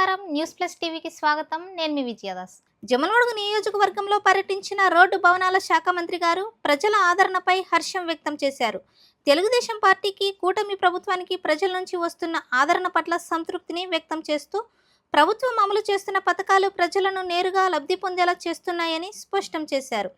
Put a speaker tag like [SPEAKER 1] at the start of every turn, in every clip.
[SPEAKER 1] నమస్కారం. News plus టీవీకి స్వాగతం. నేను మీ విజయదాస్. జమలమడుగు నియోజకవర్గంలో పర్యటించిన రోడ్డు భవనాల శాఖ మంత్రి గారు ప్రజల ఆదరణపై హర్షం వ్యక్తం చేశారు. తెలుగుదేశం పార్టీకి కూటమి ప్రభుత్వానికి ప్రజల నుంచి వస్తున్న ఆదరణ పట్ల సంతృప్తిని వ్యక్తం చేస్తూ ప్రభుత్వం అమలు చేస్తున్న పథకాలు ప్రజలను నేరుగా లబ్ధి పొందేలా చేస్తున్నాయని స్పష్టం చేశారు.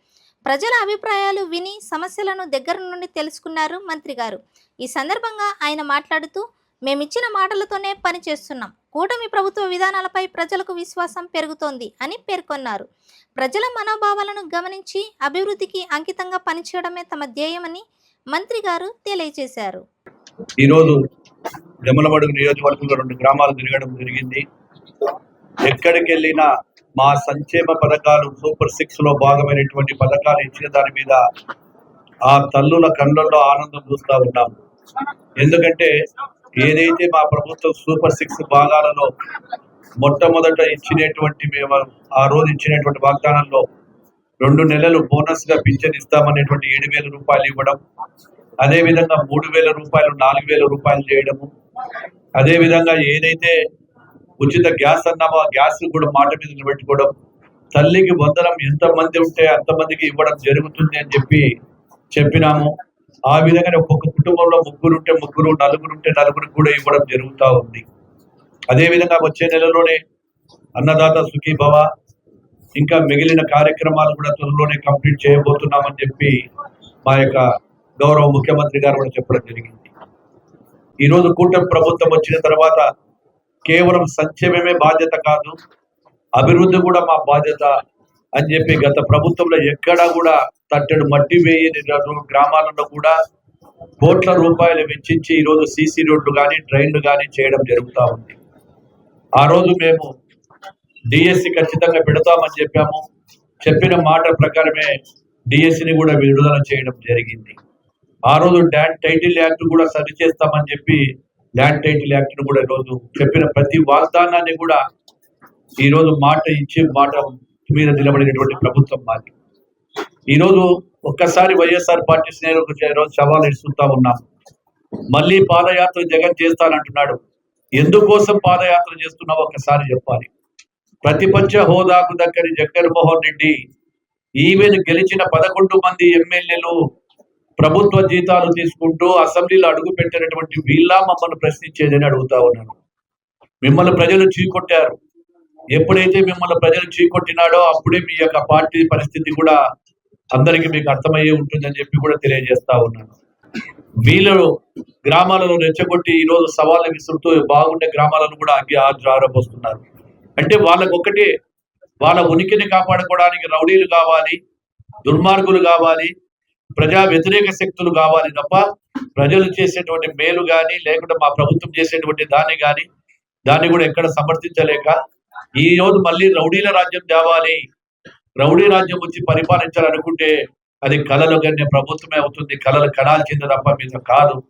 [SPEAKER 1] ప్రజల అభిప్రాయాలు విని సమస్యలను దగ్గర నుండి తెలుసుకున్నారు మంత్రి గారు. ఈ సందర్భంగా ఆయన మాట్లాడుతూ మేమిచ్చిన మాటలతోనే పని చేస్తున్నాం. కూటమి ప్రభుత్వ విధానాలపై ప్రజలకు విశ్వాసం పెరుగుతోంది అని పేర్కొన్నారు. ప్రజల మనోభావాలను గమనించి అభివృద్ధికి అంకితంగా పనిచేయడమే తమ ధ్యేయమని మంత్రి గారు తెలియజేశారు.
[SPEAKER 2] ఈరోజు జమలమడుగు నియోజకవర్గంలో రెండు గ్రామాలు తిరగడం జరిగింది. ఎక్కడికి వెళ్ళినా మా సంక్షేమ పథకాలు సూపర్ సిక్స్లో భాగమైనటువంటి పథకాలు ఇచ్చిన దాని మీద ఆ తల్లుల కళ్ళల్లో ఆనందం చూస్తూ ఉన్నాం. ఎందుకంటే ఏదైతే మా ప్రభుత్వం సూపర్ సిక్స్ భాగాలలో మొట్టమొదట ఇచ్చినటువంటి మేము ఆ రోజు ఇచ్చినటువంటి వాగ్దానంలో రెండు నెలలు బోనస్గా పింఛన్ ఇస్తామనేటువంటి ఏడు వేల రూపాయలు ఇవ్వడం అదే విధంగా మూడు వేల రూపాయలు నాలుగు వేల రూపాయలు చేయడము అదే విధంగా ఏదైతే ఉచిత గ్యాస్ అన్నామో ఆ గ్యాస్ కూడా మాట మీద నిలబెట్టుకోవడం తల్లికి వందనం ఎంత మంది ఉంటే అంతమందికి ఇవ్వడం జరుగుతుంది అని చెప్పి చెప్పినాము. ఆ విధంగానే ఒక్కొక్క కుటుంబంలో ముగ్గురు ఉంటే ముగ్గురు నలుగురు ఉంటే నలుగురికి కూడా ఇవ్వడం జరుగుతూ ఉంది. అదే విధంగా వచ్చే నెలలోనే అన్నదాత సుఖీ భవ ఇంకా మిగిలిన కార్యక్రమాలు కూడా త్వరలోనే కంప్లీట్ చేయబోతున్నామని చెప్పి మా యొక్క గౌరవ ముఖ్యమంత్రి గారు కూడా చెప్పడం జరిగింది. ఈరోజు కూటమి ప్రభుత్వం వచ్చిన తర్వాత కేవలం సంక్షేమమే బాధ్యత కాదు అభివృద్ధి కూడా మా బాధ్యత అని చెప్పి గత ప్రభుత్వంలో ఎక్కడా కూడా తట్టెడు మట్టి వేయని గ్రామాలలో కూడా కోట్ల రూపాయలు వెచ్చించి ఈరోజు సీసీ రోడ్లు కానీ ట్రైన్లు కానీ చేయడం జరుగుతూ ఉంది. ఆ రోజు మేము డిఎస్సి ఖచ్చితంగా పెడతామని చెప్పాము. చెప్పిన మాట ప్రకారమే డిఎస్సిని కూడా విడుదల చేయడం జరిగింది. ఆ రోజు ల్యాండ్ టైటిల్ యాక్ట్ కూడా సరి చేస్తామని చెప్పి ల్యాండ్ టైటిల్ యాక్ట్ను కూడా ఈరోజు చెప్పిన ప్రతి వాగ్దానాన్ని కూడా ఈరోజు మాట ఇచ్చి మాట మీద నిలబడినటువంటి ప్రభుత్వం మాది. ఈ రోజు ఒక్కసారి వైఎస్ఆర్ పార్టీ శ్రేణులకు ఈ సవాలు సవాల్ ఇస్తుంటా ఉన్నాం. మళ్ళీ పాదయాత్ర జగన్ చేస్తానంటున్నాడు. ఎందుకోసం పాదయాత్ర చేస్తున్నావు ఒక్కసారి చెప్పాలి. ప్రతిపక్ష హోదాకు దగ్గర జగన్మోహన్ రెడ్డి ఈవెన్ గెలిచిన పదకొండు మంది ఎమ్మెల్యేలు ప్రభుత్వ జీతాలు తీసుకుంటూ అసెంబ్లీలో అడుగు పెట్టినటువంటి వీళ్ళ మమ్మల్ని ప్రశ్నించేదని అడుగుతా ఉన్నాను. మిమ్మల్ని ప్రజలు చీకొట్టారు. ఎప్పుడైతే మిమ్మల్ని ప్రజలు చీకొట్టినాడో అప్పుడే మీ యొక్క పార్టీ పరిస్థితి కూడా అందరికీ మీకు అర్థమయ్యే ఉంటుందని చెప్పి కూడా తెలియజేస్తా ఉన్నాను. వీళ్ళు గ్రామాలలో రెచ్చగొట్టి ఈ రోజు సవాళ్ళు విసురుతూ బాగుండే గ్రామాలను కూడా అగ్గి ఆరోపిస్తున్నారు అంటే వాళ్ళకు ఒకటి వాళ్ళ ఉనికిని కాపాడుకోవడానికి రౌడీలు కావాలి దుర్మార్గులు కావాలి ప్రజా వ్యతిరేక శక్తులు కావాలి తప్ప ప్రజలు చేసేటువంటి మేలు కానీ లేకుంటే మా ప్రభుత్వం చేసేటువంటి దాన్ని కానీ దాన్ని కూడా ఎక్కడ సమర్థించలేక ఈ రోజు మళ్ళీ రౌడీల రాజ్యం తేవాలి రౌడీ రాజ్యం వచ్చి పరిపాలించాలనుకుంటే అది కళలు కన్నే ప్రభుత్వమే అవుతుంది. కళలు కడాల్సింది తప్ప మీద కాదు.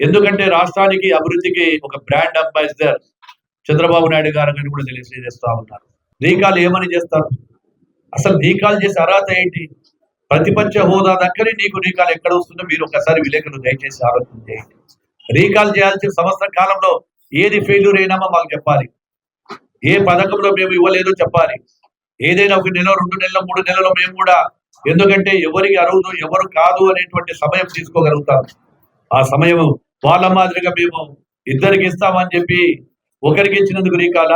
[SPEAKER 2] ఎందుకంటే రాష్ట్రానికి అభివృద్ధికి ఒక బ్రాండ్ అంబాసిడర్ చంద్రబాబు నాయుడు గారు అని కూడా తెలియజేస్తా ఉన్నారు. రీకాల్ ఏమని చేస్తారు? అసలు రీకాల్ చేసే అర్హత ఏంటి? ప్రతిపక్ష హోదా దగ్గర నీకు రీకాల్ ఎక్కడ వస్తుందో మీరు ఒకసారి విలేకరులు దయచేసి ఆలోచన చేయండి. రీకాల్ చేయాల్సిన సంవత్సర కాలంలో ఏది ఫెయిల్యూర్ అయినామో మాకు చెప్పాలి. ఏ పథకంలో మేము ఇవ్వలేదో చెప్పాలి. ఏదైనా ఒక నెల రెండు నెలల మూడు నెలలు మేము కూడా ఎందుకంటే ఎవరికి అరువుదు ఎవరు కాదు అనేటువంటి సమయం తీసుకోగలుగుతాం ఆ సమయం వాళ్ళ మాదిరిగా మేము ఇద్దరికి ఇస్తామని చెప్పి ఒకరికి ఇచ్చినందుకు రీకాల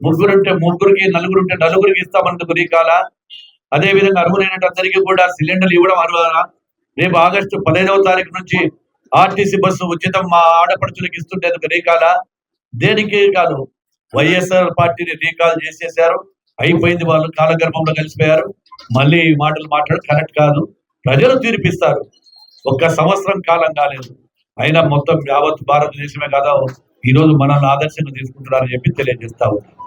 [SPEAKER 2] ముగ్గురుంటే ముగ్గురికి నలుగురుంటే నలుగురికి ఇస్తామన్నందుకు రీకాల. అదే విధంగా కూడా సిలిండర్లు ఇవ్వడం అర్హులా? రేపు ఆగస్టు పదహైదవ తారీఖు నుంచి ఆర్టీసీ బస్సు ఉచితం మా ఆడపడుచులకు ఇస్తుండేందుకు రీకాల. దేనికి కాదు వైఎస్ఆర్ పార్టీని రీకాల్ చేసేసారు అయిపోయింది వాళ్ళు కాలగర్భంలో కలిసిపోయారు. మళ్ళీ ఈ మాటలు మాట్లాడు కరెక్ట్ కాదు. ప్రజలు తీర్పిస్తారు. ఒక్క సంవత్సరం కాలం కాలేదు. అయినా మొత్తం యావత్ భారతదేశమే కదా ఈ రోజు మనల్ని ఆదర్శంగా తీసుకుంటున్నారని చెప్పి తెలియజేస్తా ఉన్నారు